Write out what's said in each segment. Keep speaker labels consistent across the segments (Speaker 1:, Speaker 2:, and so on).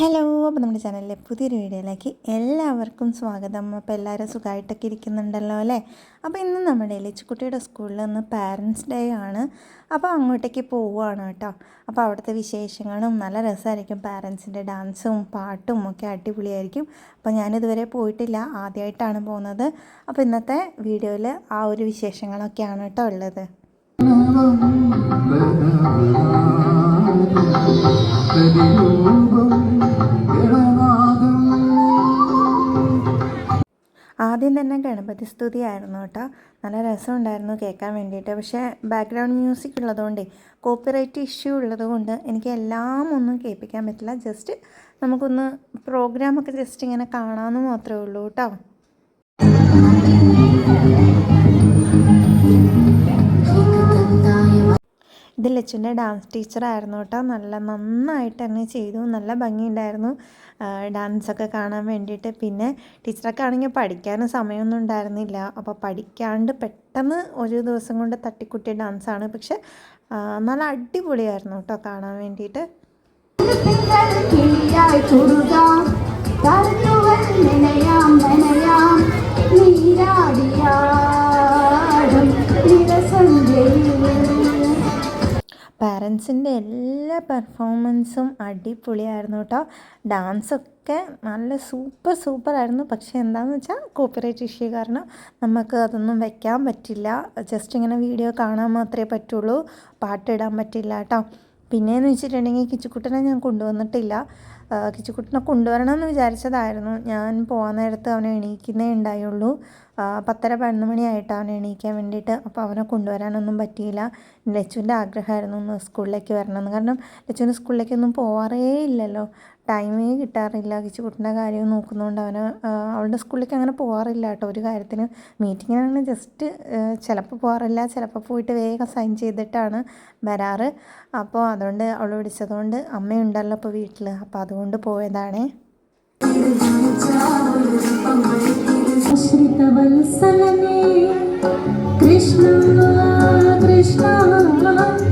Speaker 1: Hello അപ്പോൾ നമ്മുടെ ചാനലിലെ പുതിയൊരു വീഡിയോയിലേക്ക് എല്ലാവർക്കും സ്വാഗതം. അപ്പോൾ എല്ലാവരും സുഖമായിട്ടൊക്കെ ഇരിക്കുന്നുണ്ടല്ലോ അല്ലേ? അപ്പോൾ ഇന്ന് നമ്മുടെ എലിച്ചുക്കുട്ടിയുടെ സ്കൂളിൽ ഇന്ന് പാരൻസ് ഡേ ആണ്. അപ്പോൾ അങ്ങോട്ടേക്ക് പോവുകയാണ് കേട്ടോ. അപ്പോൾ അവിടുത്തെ വിശേഷങ്ങളും നല്ല രസമായിരിക്കും. പാരൻസിന്റെ ഡാൻസും പാട്ടും ഒക്കെ അടിപൊളിയായിരിക്കും. അപ്പോൾ ഞാനിതുവരെ പോയിട്ടില്ല. ആദ്യമായിട്ടാണ് പോകുന്നത്. അപ്പോൾ ഇന്നത്തെ വീഡിയോയിൽ ആ ഒരു വിശേഷങ്ങളൊക്കെയാണ് കേട്ടോ ഉള്ളത്. ആദ്യം തന്നെ ഗണപതി സ്തുതി ആയിരുന്നു കേട്ടോ. നല്ല രസമുണ്ടായിരുന്നു കേൾക്കാൻ വേണ്ടിയിട്ട്. പക്ഷേ ബാക്ക്ഗ്രൗണ്ട് മ്യൂസിക് ഉള്ളതുകൊണ്ട് കോപ്പിറൈറ്റ് ഇഷ്യൂ ഉള്ളതുകൊണ്ട് എനിക്ക് എല്ലാം ഒന്നും കേൾപ്പിക്കാൻ പറ്റില്ല. ജസ്റ്റ് നമുക്കൊന്ന് പ്രോഗ്രാമൊക്കെ ജസ്റ്റ് ഇങ്ങനെ കാണാമെന്ന് മാത്രമേ ഉള്ളൂ കേട്ടോ. ഇത് ലച്ചുന്റെ ഡാൻസ് ടീച്ചറായിരുന്നു കേട്ടോ. നല്ല നന്നായിട്ട് അങ്ങനെ ചെയ്തു. നല്ല ഭംഗിയുണ്ടായിരുന്നു. ഡാൻസൊക്കെ കാണാൻ വേണ്ടിയിട്ട്. പിന്നെ ടീച്ചറൊക്കെ ആണെങ്കിൽ പഠിക്കാനും സമയമൊന്നും ഉണ്ടായിരുന്നില്ല. അപ്പോൾ പഠിക്കാണ്ട് പെട്ടെന്ന് ഒരു ദിവസം കൊണ്ട് തട്ടിക്കുട്ടിയ ഡാൻസാണ് പക്ഷെ നല്ല അടിപൊളിയായിരുന്നു കേട്ടോ കാണാൻ വേണ്ടിയിട്ട്.
Speaker 2: കിളിയായി
Speaker 1: പാരൻസിന്റെ എല്ലാ പെർഫോമൻസും അടിപൊളിയായിരുന്നു കേട്ടോ. ഡാൻസൊക്കെ നല്ല സൂപ്പർ ആയിരുന്നു. പക്ഷേ എന്താണെന്ന് വെച്ചാൽ കോപ്പിറൈറ്റ് ഇഷ്യൂ കാരണം നമുക്ക് അതൊന്നും വെക്കാൻ പറ്റില്ല. ജസ്റ്റ് ഇങ്ങനെ വീഡിയോ കാണാൻ മാത്രമേ പറ്റുള്ളൂ. പാട്ടിടാൻ പറ്റില്ല കേട്ടോ. പിന്നെയെന്ന് വെച്ചിട്ടുണ്ടെങ്കിൽ കിച്ചുക്കുട്ടനെ ഞാൻ കൊണ്ടുവന്നിട്ടില്ല. ആ, കിച്ചുക്കുട്ടനെ കൊണ്ടുവരണം എന്ന് വിചാരിച്ചതായിരുന്നു. ഞാൻ പോകാൻ നേരത്ത് അവനെ എണീക്കുന്നേ ഉണ്ടായുള്ളൂ. പത്തര പതിനൊന്ന് മണിയായിട്ട് അവനെ എണീക്കാൻ വേണ്ടിയിട്ട്. അപ്പോൾ അവനെ കൊണ്ടുവരാനൊന്നും പറ്റിയില്ല. ലച്ചുവിന്റെ ആഗ്രഹമായിരുന്നു ഒന്ന് സ്കൂളിലേക്ക് വരണമെന്ന്. കാരണം ലച്ചുവിന്റെ സ്കൂളിലേക്ക് ഒന്നും പോവാറേ ഇല്ലല്ലോ. ടൈമേ കിട്ടാറില്ല. കിച്ചുകുട്ടിന്റെ കാര്യം നോക്കുന്നതുകൊണ്ട് അവന് അവളുടെ സ്കൂളിലേക്ക് അങ്ങനെ പോകാറില്ല കേട്ടോ. ഒരു കാര്യത്തിന് മീറ്റിങ്ങിനാണ് ജസ്റ്റ് ചിലപ്പോൾ പോകാറില്ല ചിലപ്പോൾ പോയിട്ട് വേഗം സൈൻ ചെയ്തിട്ടാണ് വരാറ്. അപ്പോൾ അതുകൊണ്ട് അവൾ വിളിച്ചതുകൊണ്ട് അമ്മയുണ്ടല്ലോ ഇപ്പോൾ വീട്ടിൽ. അപ്പോൾ അതുകൊണ്ട് പോയതാണേ.
Speaker 2: പോയതാണ് കൃഷ്ണ കൃഷ്ണ.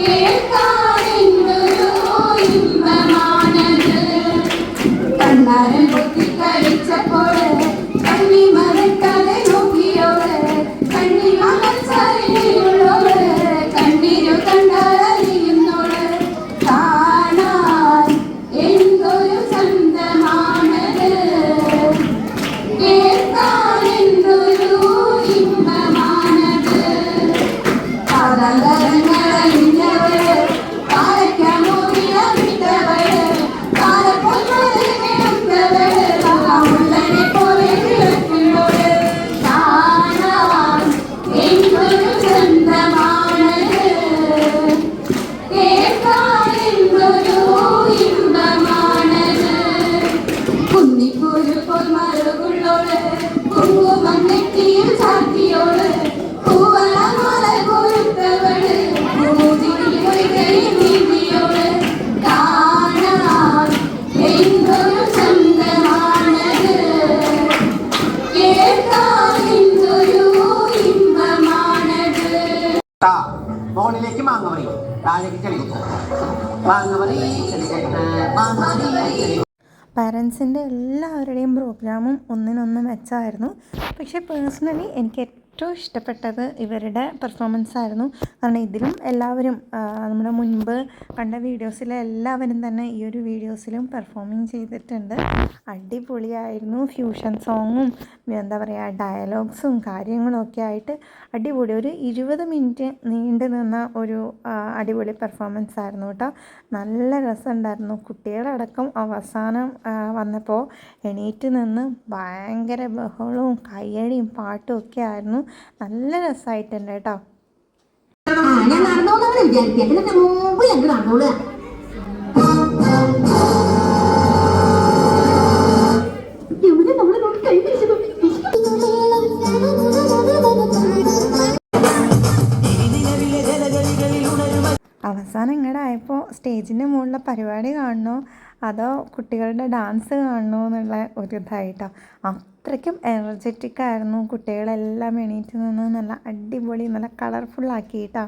Speaker 2: കേൾക്കാൻ
Speaker 3: ട്ടാ. മാങ്ങ പറയും. താഴേക്ക് ചെളികുത്തു മാങ്ങ പറയും. ചെളി
Speaker 1: പാരൻസിന്റെ എല്ലാവരുടെയും പ്രോഗ്രാമും ഒന്നിനൊന്ന് മെച്ചമായിരുന്നു പക്ഷേ പേഴ്സണലി എനിക്ക് ഏറ്റവും ഇഷ്ടപ്പെട്ടത് ഇവരുടെ പെർഫോമൻസ് ആയിരുന്നു. കാരണം ഇതിലും എല്ലാവരും നമ്മുടെ മുൻപ് കണ്ട വീഡിയോസിലെ എല്ലാവരും തന്നെ ഈ ഒരു വീഡിയോസിലും പെർഫോമിങ് ചെയ്തിട്ടുണ്ട്. അടിപൊളിയായിരുന്നു ഫ്യൂഷൻ സോങ്ങും എന്താ പറയുക ഡയലോഗ്സും കാര്യങ്ങളും ഒക്കെ ആയിട്ട് അടിപൊളി. ഒരു ഇരുപത് മിനിറ്റ് നീണ്ടു നിന്ന ഒരു അടിപൊളി പെർഫോമൻസ് ആയിരുന്നു കേട്ടോ. നല്ല രസമുണ്ടായിരുന്നു. കുട്ടികളടക്കം അവസാനം വന്നപ്പോൾ എണീറ്റ് നിന്ന് ഭയങ്കര ബഹളവും കയ്യടിയും പാട്ടും ഒക്കെ ആയിരുന്നു. നല്ല രസമായിട്ടുണ്ട് കേട്ടോ
Speaker 2: ഞാൻ നടന്നോന്നാണ് വിചാരിക്കുക പിന്നെ
Speaker 1: അവസാനം ഇങ്ങോട്ട് ആയപ്പോൾ സ്റ്റേജിന്റെ മുകളിലെ പരിപാടി കാണണോ? അതോ കുട്ടികളുടെ ഡാൻസ് കാണണോ എന്നുള്ള ഒരു ഇതായിട്ടോ. അത്രയ്ക്കും എനർജറ്റിക് ആയിരുന്നു. കുട്ടികളെല്ലാം എണീറ്റ് നിന്ന് നല്ല അടിപൊളി നല്ല കളർഫുൾ ആക്കിയിട്ടോ.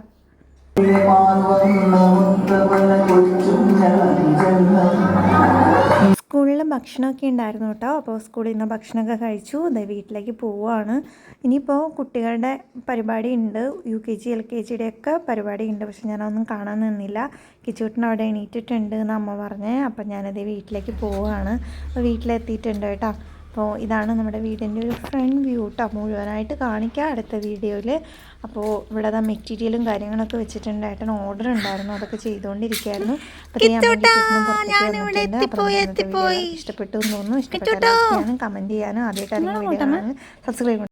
Speaker 1: ഭക്ഷണമൊക്കെ ഉണ്ടായിരുന്നു കേട്ടോ. അപ്പോൾ സ്കൂളിൽ നിന്ന് ഭക്ഷണമൊക്കെ കഴിച്ചു. ദേ വീട്ടിലേക്ക് പോവുകയാണ്. ഇനിയിപ്പോൾ കുട്ടികളുടെ പരിപാടി ഉണ്ട്. U K G L K ജിയുടെ ഒക്കെ പരിപാടി ഉണ്ട്. പക്ഷെ ഞാനൊന്നും കാണാൻ നിന്നില്ല. കിച്ചൂട്ടൻ അവിടെ എണീറ്റിട്ടുണ്ട് എന്ന് അമ്മ പറഞ്ഞേ. അപ്പം ഞാനത് വീട്ടിലേക്ക് പോവുകയാണ്. അപ്പോൾ വീട്ടിലെത്തിയിട്ടുണ്ട് കേട്ടോ. അപ്പോൾ ഇതാണ് നമ്മുടെ വീടിന്റെ ഒരു ഫ്രണ്ട് വ്യൂ കേട്ടോ മുഴുവനായിട്ട് കാണിക്കാം അടുത്ത വീഡിയോയിൽ അപ്പോൾ ഇവിടെ അതാ മെറ്റീരിയലും കാര്യങ്ങളൊക്കെ വെച്ചിട്ടുണ്ട് ഏട്ടൻ ഓർഡർ ഉണ്ടായിരുന്നു. അതൊക്കെ ചെയ്തുകൊണ്ടിരിക്കുകയായിരുന്നു. ഇഷ്ടപ്പെട്ടു എന്ന് തോന്നുന്നു. ഇഷ്ടപ്പെട്ടു കമന്റ് ചെയ്യാനും ആദ്യമായിട്ട് വീഡിയോ സബ്സ്ക്രൈബ്